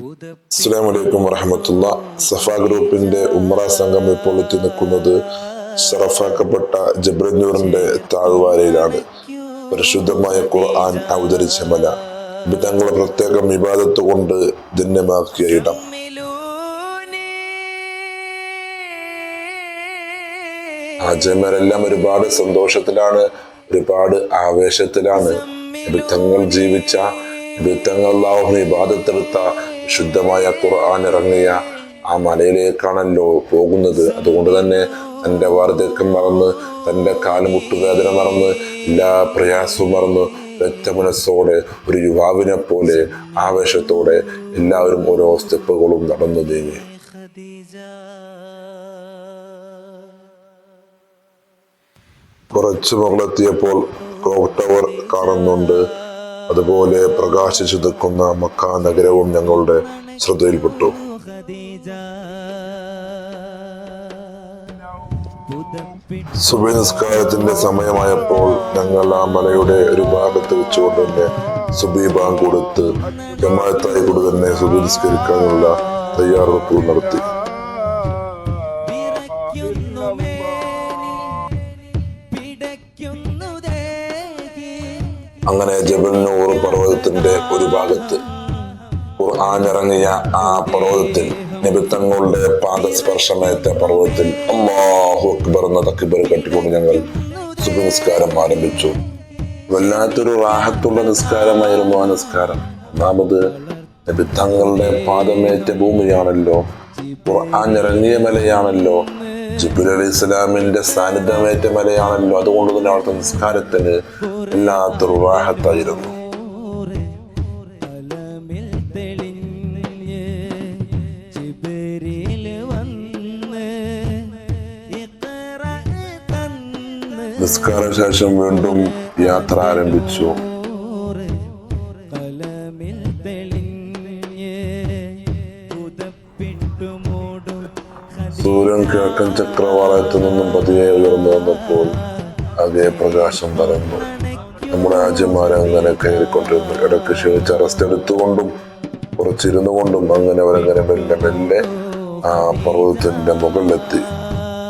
അസ്സാം വലൈക്കും വറഹമത്തുള്ള. സഫ ഗ്രൂപ്പിന്റെ ഉമ്ര സംഘം ഇപ്പോൾ എത്തി നിൽക്കുന്നത് ഷറഫാക്കപ്പെട്ട ജബ്രന്നൂറിന്റെ താഴ്വാരയിലാണ്. പരിശുദ്ധമായ ഖുർആൻ അവതരിച്ച മല. വിധങ്ങളെ പ്രത്യേകം വിവാദത്ത് കൊണ്ട് ധന്യമാക്കിയ ഇടം. ഹാജന്മാരെല്ലാം ഒരുപാട് സന്തോഷത്തിലാണ് ഒരുപാട് ആവേശത്തിലാണ്. വിധങ്ങൾ ജീവിച്ച ബുദ്ധങ്ങൾ വിവാദത്തെടുത്ത ശുദ്ധമായ ഖുർആൻ ഇറങ്ങിയ ആ മലയിലേക്കാണല്ലോ പോകുന്നത്. അതുകൊണ്ട് തന്നെ തന്റെ വാർദ്ധക്യം മറന്ന് തന്റെ കാലുമുട്ടുവേദന മറന്ന് എല്ലാ പ്രയാസവും മറന്ന് ഒറ്റ മനസ്സോടെ ഒരു യുവാവിനെ പോലെ ആവേശത്തോടെ എല്ലാവരും ഓരോ സ്റ്റെപ്പുകളും നടന്നു നീങ്ങി. കുറച്ച് മുകളെത്തിയപ്പോൾ ക്ലോക്ക് ടവർ കാണുന്നുണ്ട്. അതുപോലെ പ്രകാശിച്ചു നിൽക്കുന്ന മക്ക നഗരവും ഞങ്ങളുടെ ശ്രദ്ധയിൽപ്പെട്ടു. സുബൈ നിസ്കാരത്തിന്റെ സമയമായപ്പോൾ ഞങ്ങൾ ആ മലയുടെ ഒരു ഭാഗത്ത് വെച്ചുകൊണ്ട് തന്നെ സുബി കൊടുത്ത് ജമാഅത്തായി കൊണ്ട് തന്നെ സുബി നിസ്കരിക്കാനുള്ള തയ്യാറെടുപ്പ് നടത്തി. അങ്ങനെ ജബൽ പർവതത്തിന്റെ ഒരു ഭാഗത്ത് ഖുർആാനിറങ്ങിയ ആ പർവതത്തിൽ നിബിത്തങ്ങളുടെ പാദസ്പർശമേറ്റ പർവതത്തിൽ അള്ളാഹു അക്ബർ എന്ന തക്കിബർ കെട്ടിക്കൊണ്ട് ഞങ്ങൾ സുഖനിസ്കാരം ആരംഭിച്ചു. വല്ലാത്തൊരു റാഹത്തുള്ള നിസ്കാരമായിരുന്നു ആ നിസ്കാരം. ഒന്നാമത് നിബിത്തങ്ങളുടെ പാദമേറ്റ ഭൂമിയാണല്ലോ ഖുർആൻ ഇറങ്ങിയ മലയാണല്ലോ ജിബുൽ അലി ഇസ്ലാമിന്റെ സാന്നിധ്യമേറ്റ മലയാണല്ലോ അതുകൊണ്ട് തന്നെ അവിടുത്തെ നിസ്കാരത്തിന് എല്ലാ റാഹത്തായിരുന്നു നിസ്കാര ശേഷം വീണ്ടും യാത്ര ആരംഭിച്ചു. കിഴക്കൻ ചക്രവാളയത്തിൽ നിന്നും പതിയെ ഉയർന്നു വന്നപ്പോൾ അതേ പ്രകാശം പരന്നു. നമ്മുടെ രാജ്യമാരെ അങ്ങനെ കയറിക്കൊണ്ടിരുന്നു. ഇടയ്ക്ക് ക്ഷണിച്ച് അറസ്റ്റ് എടുത്തുകൊണ്ടും കുറച്ചിരുന്നു കൊണ്ടും അങ്ങനെ അവരങ്ങനെ മെല്ലെ മെല്ലെ ആ പർവതത്തിന്റെ മുകളിലെത്തി.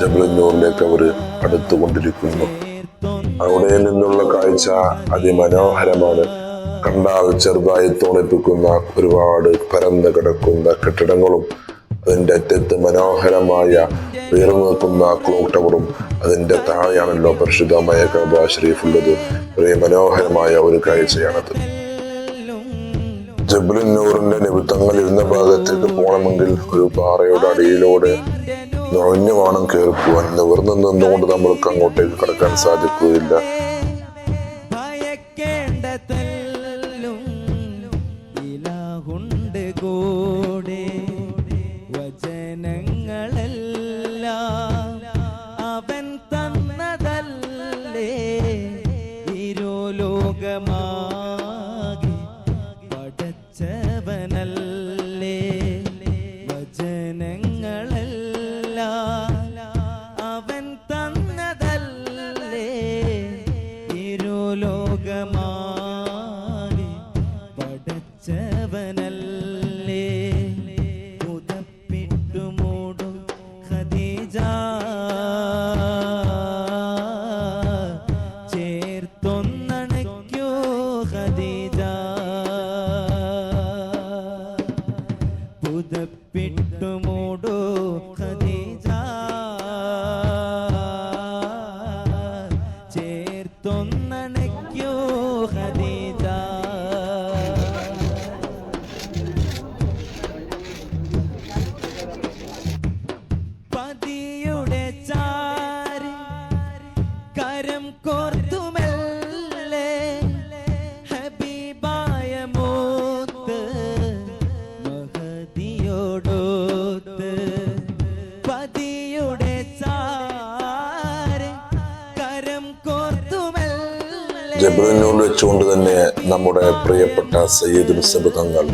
ജബലന്നൂറിലേക്ക് അവർ അടുത്തുകൊണ്ടിരിക്കുന്നു. അവിടെ നിന്നുള്ള കാഴ്ച അതിമനോഹരമാണ്. കണ്ടാൽ ചെറുതായി തോന്നിപ്പിക്കുന്ന ഒരുപാട് പരന്ന് കിടക്കുന്ന കെട്ടിടങ്ങളും അതിന്റെ അറ്റത്ത് മനോഹരമായ ഉയർന്നു നിൽക്കുന്ന ക്ലോക്ക് ടവറും അതിന്റെ താഴെയാണല്ലോ പരിശുദ്ധമായ കബ ഷരീഫ് ഉള്ളത് വളരെ മനോഹരമായ ഒരു കാഴ്ചയാണത്. ജബുലിന്നൂറിന്റെ നിമിത്തങ്ങൾ ഇരുന്ന ഭാഗത്തേക്ക് പോകണമെങ്കിൽ ഒരു പാറയുടെ അടിയിലൂടെ നുഴഞ്ഞു വേണം കയറിപ്പോവാൻ. നിവർന്നു നിന്നുകൊണ്ട് നമ്മൾക്ക് അങ്ങോട്ടേക്ക് കടക്കാൻ സാധിക്കുകയില്ല. யோகமா যায় കോർത്തുമല്ലേ ജബുലിനൂർ വെച്ചുകൊണ്ട് തന്നെ നമ്മുടെ പ്രിയപ്പെട്ട സയ്യിദ് മുസബ് തങ്ങൾ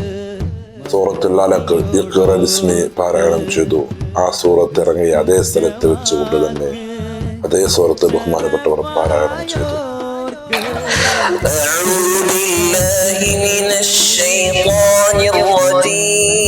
സൂറത്തുൽ അലക്ക് ഇഖ്റ ബിസ്മി പാരായണം ചെയ്തു ആ സൂറത്ത് ഇറങ്ങിയ അതേ സ്ഥലത്ത് വെച്ചുകൊണ്ട് തന്നെ അതേ സൂറത്ത് ബഹുമാനപ്പെട്ടവർ പാരായണം ചെയ്തു أعوذ بالله من الشيطان الرجيم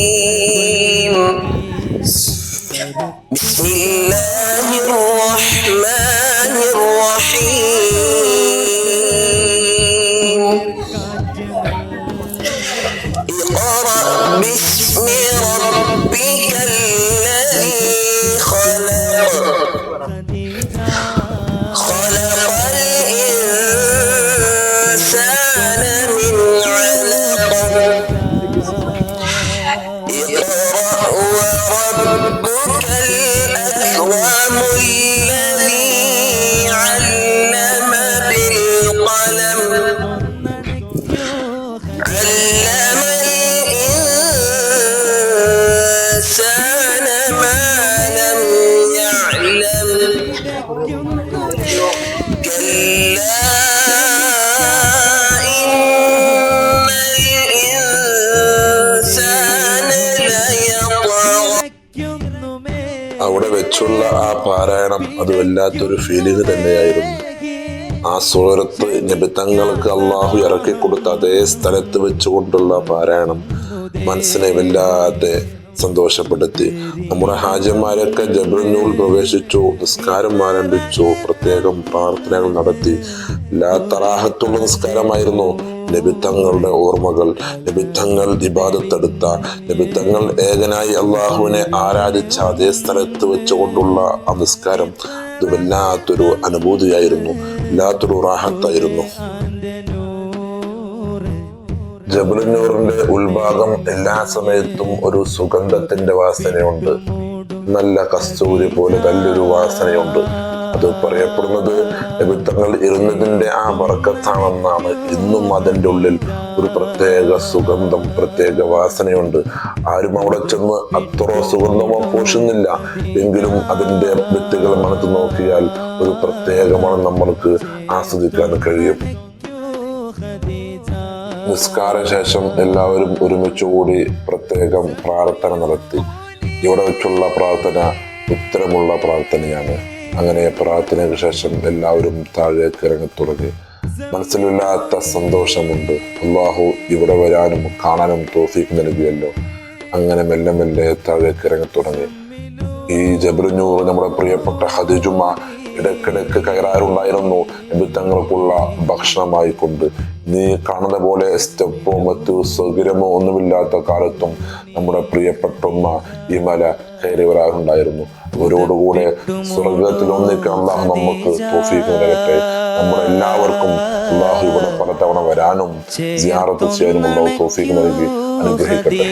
وربك الأكرم الذي علم بالقلم. علم الإنسان ما لم يعلم. അവിടെ വെച്ചുള്ള ആ പാരായണം അത് വല്ലാത്തൊരു ഫീലിംഗ് തന്നെയായിരുന്നു. ആ സൂറത്ത് നിബിത്തങ്ങൾക്ക് അള്ളാഹു ഇറക്കി കൊടുത്ത അതേ സ്ഥലത്ത് വെച്ചുകൊണ്ടുള്ള പാരായണം മനസ്സിനെ വല്ലാതെ സന്തോഷപ്പെടുത്തി. നമ്മുടെ ഹാജന്മാരൊക്കെ ജബറിനൂൽ പ്രവേശിച്ചു നിസ്കാരം ആരംഭിച്ചു പ്രത്യേകം പ്രാർത്ഥനകൾ നടത്തി. എല്ലാ തറാഹത്തുള്ള നിസ്കാരമായിരുന്നു. നബിത്തങ്ങളുടെ ഓർമ്മകൾ ലഭിത്തങ്ങൾ ഇബാദത്തെടുത്ത ലഭിത്തങ്ങൾ ഏകനായി അള്ളാഹുവിനെ ആരാധിച്ച അതേ സ്ഥലത്ത് വെച്ചുകൊണ്ടുള്ള ആ നിസ്കാരം ഇത് വല്ലാത്തൊരു അനുഭൂതിയായിരുന്നു വല്ലാത്തൊരു റാഹത്തായിരുന്നു. ജബലുന്നൂറിന്റെ ഉൾഭാഗം എല്ലാ സമയത്തും ഒരു സുഗന്ധത്തിന്റെ വാസനയുണ്ട്. നല്ല കസ്തൂരി പോലെ നല്ലൊരു വാസനയുണ്ട്. അത് പറയപ്പെടുന്നത് വിത്തങ്ങൾ ഇരുന്നതിന്റെ ആ വറക്കത്താണെന്നാണ് ഇന്നും അതിന്റെ ഉള്ളിൽ ഒരു പ്രത്യേക സുഗന്ധം പ്രത്യേക വാസനയുണ്ട്. ആരും അവിടെ ചെന്ന് അത്ര സുഗന്ധമോ പോഷുന്നില്ല. എങ്കിലും അതിന്റെ വ്യക്തികൾ മണത്ത് നോക്കിയാൽ ഒരു പ്രത്യേകമാണ് നമ്മൾക്ക് ആസ്വദിക്കാൻ കഴിയും. നിസ്കാര ശേഷം എല്ലാവരും ഒരുമിച്ചുകൂടി പ്രത്യേകം പ്രാർത്ഥന നടത്തി. ഇവിടെ വെച്ചുള്ള പ്രാർത്ഥന ഉത്തരമുള്ള പ്രാർത്ഥനയാണ്. അങ്ങനെ പ്രാർത്ഥനയ്ക്ക് ശേഷം എല്ലാവരും താഴേക്ക് ഇറങ്ങി തുടങ്ങി. മനസ്സിലില്ലാത്ത സന്തോഷമുണ്ട്. അള്ളാഹു ഇവിടെ വരാനും കാണാനും തോഫീക്ക് നൽകിയല്ലോ. അങ്ങനെ മെല്ലെ മെല്ലെ താഴേക്ക് ഇറങ്ങി തുടങ്ങി. ഈ ജബറിനൂർ നമ്മുടെ പ്രിയപ്പെട്ട ഹദിജുമ ഇടക്കിടക്ക് കയറാറുണ്ടായിരുന്നു നിമിത്തങ്ങൾക്കുള്ള ഭക്ഷണമായി കൊണ്ട് നീ കാണുന്ന പോലെ സ്റ്റെപ്പോ മറ്റു സൗകര്യമോ ഒന്നുമില്ലാത്ത കാലത്തും നമ്മുടെ പ്രിയപ്പെട്ട ഉമ്മ ഈ മല കയറി വരാറുണ്ടായിരുന്നു അവരോടുകൂടെ സ്വർഗത്തിൽ ഒന്നിക്കാൻ അള്ളാഹു നമുക്ക് തോഫീക്ക് നൽകട്ടെ നമ്മുടെ എല്ലാവർക്കും അള്ളാഹു ഇവിടെ പലതവണ വരാനും സിയാറത്ത് ചെയ്യാനും അള്ളാഹു തോഫീക്ക് നൽകി അനുഗ്രഹിക്കട്ടെ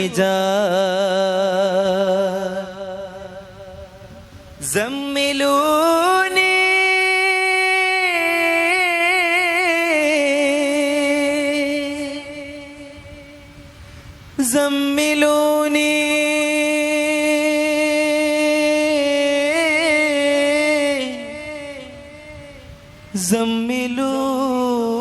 زملوني زملوني زملوني